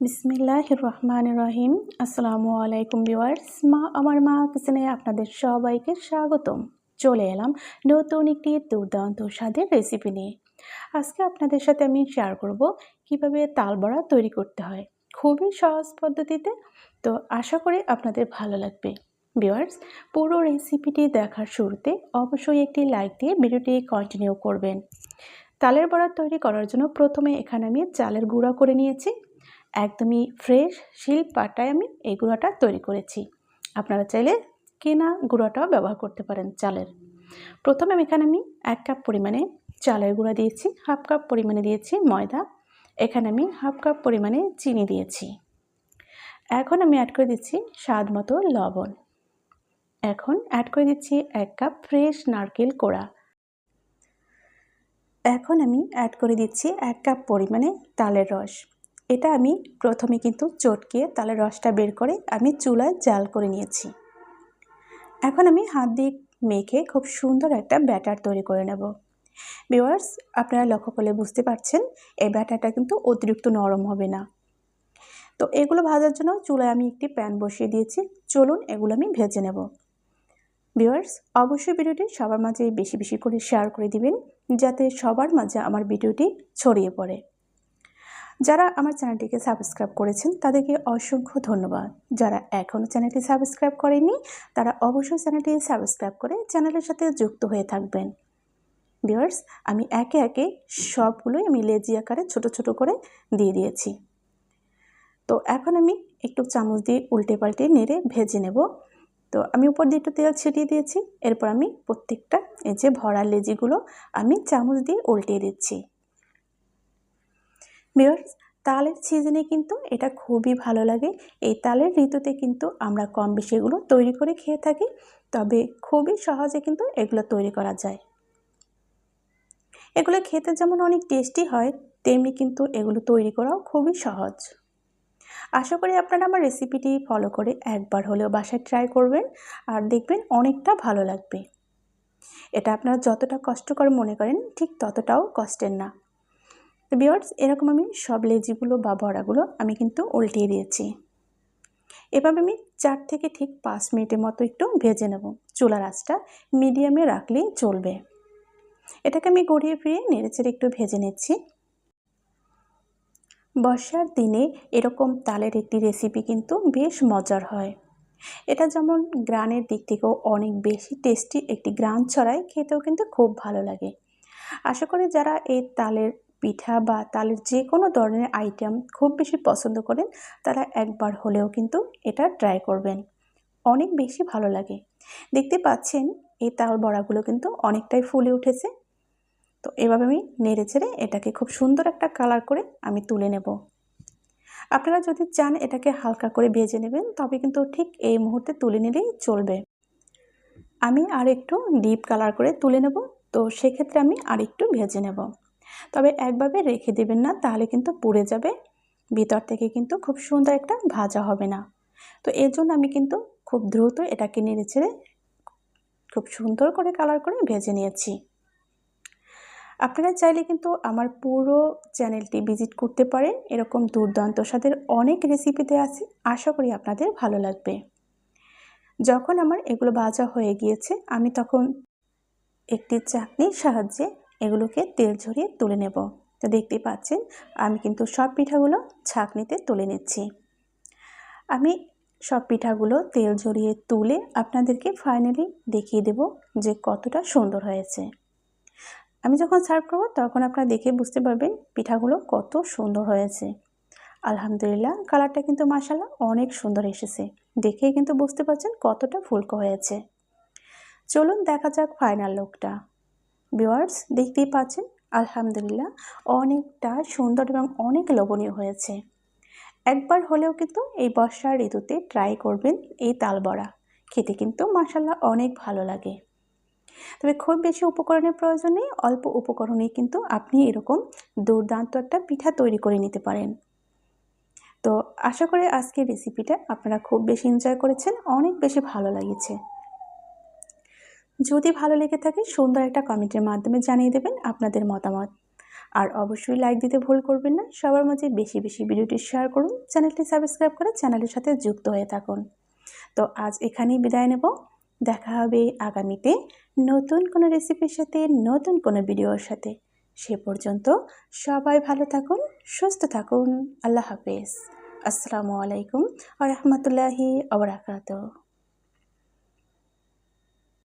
বিসমিল্লাহ রহমান রহিম আসসালামু আলাইকুম ভিউয়ার্স। মা, আমার মা কিচেনে আপনাদের সবাইকে স্বাগতম। চলে এলাম নতুন একটি দুর্দান্ত স্বাদের রেসিপি নিয়ে। আজকে আপনাদের সাথে আমি শেয়ার করব কীভাবে তাল বড়া তৈরি করতে হয়। খুবই সহজ পদ্ধতিতে। তো আশা করি আপনাদের ভালো লাগবে। ভিউয়ার্স, পুরো রেসিপিটি দেখার শুরুতে অবশ্যই একটি লাইক দিয়ে ভিডিওটি কন্টিনিউ করবেন। তালের বড়া তৈরি করার জন্য প্রথমে এখানে আমি চালের গুঁড়া করে নিয়েছি। একদমই ফ্রেশ শিল পাটায় আমি এই গুঁড়াটা তৈরি করেছি। আপনারা চাইলে কেনা গুঁড়াটাও ব্যবহার করতে পারেন চালের। প্রথমে আমি এখানে আমি এক কাপ পরিমাণে চালের গুঁড়া দিয়েছি হাফ কাপ পরিমাণে দিয়েছি ময়দা। এখানে আমি হাফ কাপ পরিমাণে চিনি দিয়েছি। এখন আমি অ্যাড করে দিচ্ছি স্বাদ মতো লবণ। এখন অ্যাড করে দিচ্ছি এক কাপ ফ্রেশ নারকেল কোড়া। এখন আমি অ্যাড করে দিচ্ছি এক কাপ পরিমাণে তালের রস। এটা আমি প্রথমে কিন্তু চটকিয়ে তালের রসটা বের করে আমি চুলায় জাল করে নিয়েছি। এখন আমি হাত দিয়ে মেখে খুব সুন্দর একটা ব্যাটার তৈরি করে নেব। বিওয়ার্স আপনারা লক্ষ্য করলে বুঝতে পারছেন, এই ব্যাটারটা কিন্তু অতিরিক্ত নরম হবে না। তো এগুলো ভাজার জন্য চুলায় আমি একটি প্যান বসিয়ে দিয়েছি। চলুন এগুলো আমি ভেজে নেব। ভিওয়ার্স অবশ্যই ভিডিওটি সবার মাঝে বেশি বেশি করে শেয়ার করে দিবেন, যাতে সবার মাঝে আমার ভিডিওটি ছড়িয়ে পড়ে। যারা আমার চ্যানেলটিকে সাবস্ক্রাইব করেছেন, তাদেরকে অসংখ্য ধন্যবাদ। যারা এখনও চ্যানেলটি সাবস্ক্রাইব করেনি তারা অবশ্যই চ্যানেলটি সাবস্ক্রাইব করে চ্যানেলের সাথে যুক্ত হয়ে থাকবেন। ভিওয়ার্স আমি একে একে সবগুলোই আমি লেজি আকারে ছোট ছোট করে দিয়ে দিয়েছি। তো এখন আমি একটু চামচ দিয়ে উল্টে পাল্টে নেড়ে ভেজে নেব। তো আমি উপর দিয়ে একটু তেল ছিটিয়ে দিয়েছি। এরপর আমি প্রত্যেকটা এই যে ভরা লেজিগুলো আমি চামচ দিয়ে উল্টিয়ে দিচ্ছি। বিয়ার্স, তালের সিজনে কিন্তু এটা খুবই ভালো লাগে। এই তালের ঋতুতে কিন্তু আমরা কম বেশি এগুলো তৈরি করে খেয়ে থাকি, তবে খুবই সহজে কিন্তু এগুলো তৈরি করা যায়। এগুলো খেতে যেমন অনেক টেস্টি হয়, তেমনি কিন্তু এগুলো তৈরি করাও খুবই সহজ। আশা করি আপনারা আমার রেসিপিটি ফলো করে একবার হলেও বাসায় ট্রাই করবেন, আর দেখবেন অনেকটা ভালো লাগবে। এটা আপনারা যতটা কষ্টকর মনে করেন, ঠিক ততটাও কষ্টের না। তো বিয়ার্স, এরকম আমি সব লেজিগুলো বা বড়াগুলো আমি কিন্তু উল্টিয়ে দিয়েছি। এভাবে আমি চার থেকে ঠিক পাঁচ মিনিটের মতো একটু ভেজে নেব। চুলার আঁচটা মিডিয়ামে রাখলেই চলবে। এটাকে আমি গড়িয়ে ফিরিয়ে নেড়েচেড়ে একটু ভেজে নিচ্ছি। বর্ষার দিনে এরকম তালের একটি রেসিপি কিন্তু বেশ মজার হয়। এটা যেমন গ্রানের দিক থেকেও অনেক বেশি টেস্টি একটি গ্রান ছড়ায়, খেতেও কিন্তু খুব ভালো লাগে। আশা করি যারা এই তালের পিঠা বা তালের যে কোনো ধরনের আইটেম খুব বেশি পছন্দ করেন, তারা একবার হলেও কিন্তু এটা ট্রাই করবেন। অনেক বেশি ভালো লাগে। দেখতে পাচ্ছেন, এই তাল বড়াগুলো কিন্তু অনেকটাই ফুলে উঠেছে। তো এভাবে আমি নেড়ে ছেড়ে এটাকে খুব সুন্দর একটা কালার করে আমি তুলে নেব। আপনারা যদি চান এটাকে হালকা করে ভেজে নেবেন, তবে কিন্তু ঠিক এই মুহূর্তে তুলে নিলেই চলবে। আমি আর একটু ডিপ কালার করে তুলে নেব। তো সেক্ষেত্রে আমি আর একটু ভেজে নেব। তবে একভাবে রেখে দেবেন না, তাহলে কিন্তু পুড়ে যাবে। ভিতর থেকে কিন্তু খুব সুন্দর একটা ভাজা হবে না। তো এর জন্য আমি কিন্তু খুব দ্রুত এটাকে নেড়ে ছেড়ে খুব সুন্দর করে কালার করে ভেজে নিয়েছি। আপনারা চাইলে কিন্তু আমার পুরো চ্যানেলটি ভিজিট করতে পারেন। এরকম দুর্দান্ত স্বাদের অনেক রেসিপিতে আছে। আশা করি আপনাদের ভালো লাগবে। যখন আমার এগুলো ভাজা হয়ে গিয়েছে, আমি তখন একটি চাকনির সাহায্যে এগুলোকে তেল ঝরিয়ে তুলে নেব। তো দেখতে পাচ্ছেন, আমি কিন্তু সব পিঠাগুলো ছাঁকনিতে তুলে নিচ্ছি। আমি সব পিঠাগুলো তেল ঝরিয়ে তুলে আপনাদেরকে ফাইনালি দেখিয়ে দেব যে কতটা সুন্দর হয়েছে। আমি যখন সার্ভ করব তখন আপনারা দেখে বুঝতে পারবেন পিঠাগুলো কত সুন্দর হয়েছে। আলহামদুলিল্লাহ, কালারটা কিন্তু মাসালা অনেক সুন্দর এসেছে। দেখেই কিন্তু বুঝতে পারছেন কতটা ফুলকো হয়েছে। চলুন দেখা যাক ফাইনাল লুকটা ভিওয়ার্স দেখতেই পাচ্ছেন, আলহামদুলিল্লাহ, অনেকটা সুন্দর এবং অনেক লোভনীয় হয়েছে। একবার হলেও কিন্তু এই বর্ষার ঋতুতে ট্রাই করবেন এই তালবড়া। খেতে কিন্তু মাসাল্লাহ অনেক ভালো লাগে। তবে খুব বেশি উপকরণের প্রয়োজন নেই, অল্প উপকরণে কিন্তু আপনি এরকম দুর্দান্ত একটা পিঠা তৈরি করে নিতে পারেন। তো আশা করি আজকের রেসিপিটা আপনারা খুব বেশি এনজয় করেছেন, অনেক বেশি ভালো লাগিয়েছে যদি ভালো লেগে থাকে, সুন্দর একটা কমেন্টের মাধ্যমে জানিয়ে দেবেন আপনাদের মতামত। আর অবশ্যই লাইক দিতে ভুল করবেন না, সবার মাঝে বেশি বেশি ভিডিওটি শেয়ার করুন, চ্যানেলটি সাবস্ক্রাইব করে চ্যানেলের সাথে যুক্ত হয়ে থাকুন। তো আজ এখানেই বিদায় নেব, দেখা হবে আগামীতে নতুন কোনো রেসিপির সাথে, নতুন কোনো ভিডিওর সাথে। সে পর্যন্ত সবাই ভালো থাকুন, সুস্থ থাকুন, আল্লাহ হাফেজ। আসসালামু আলাইকুম আ রহমতুল্লাহি আবরাকাত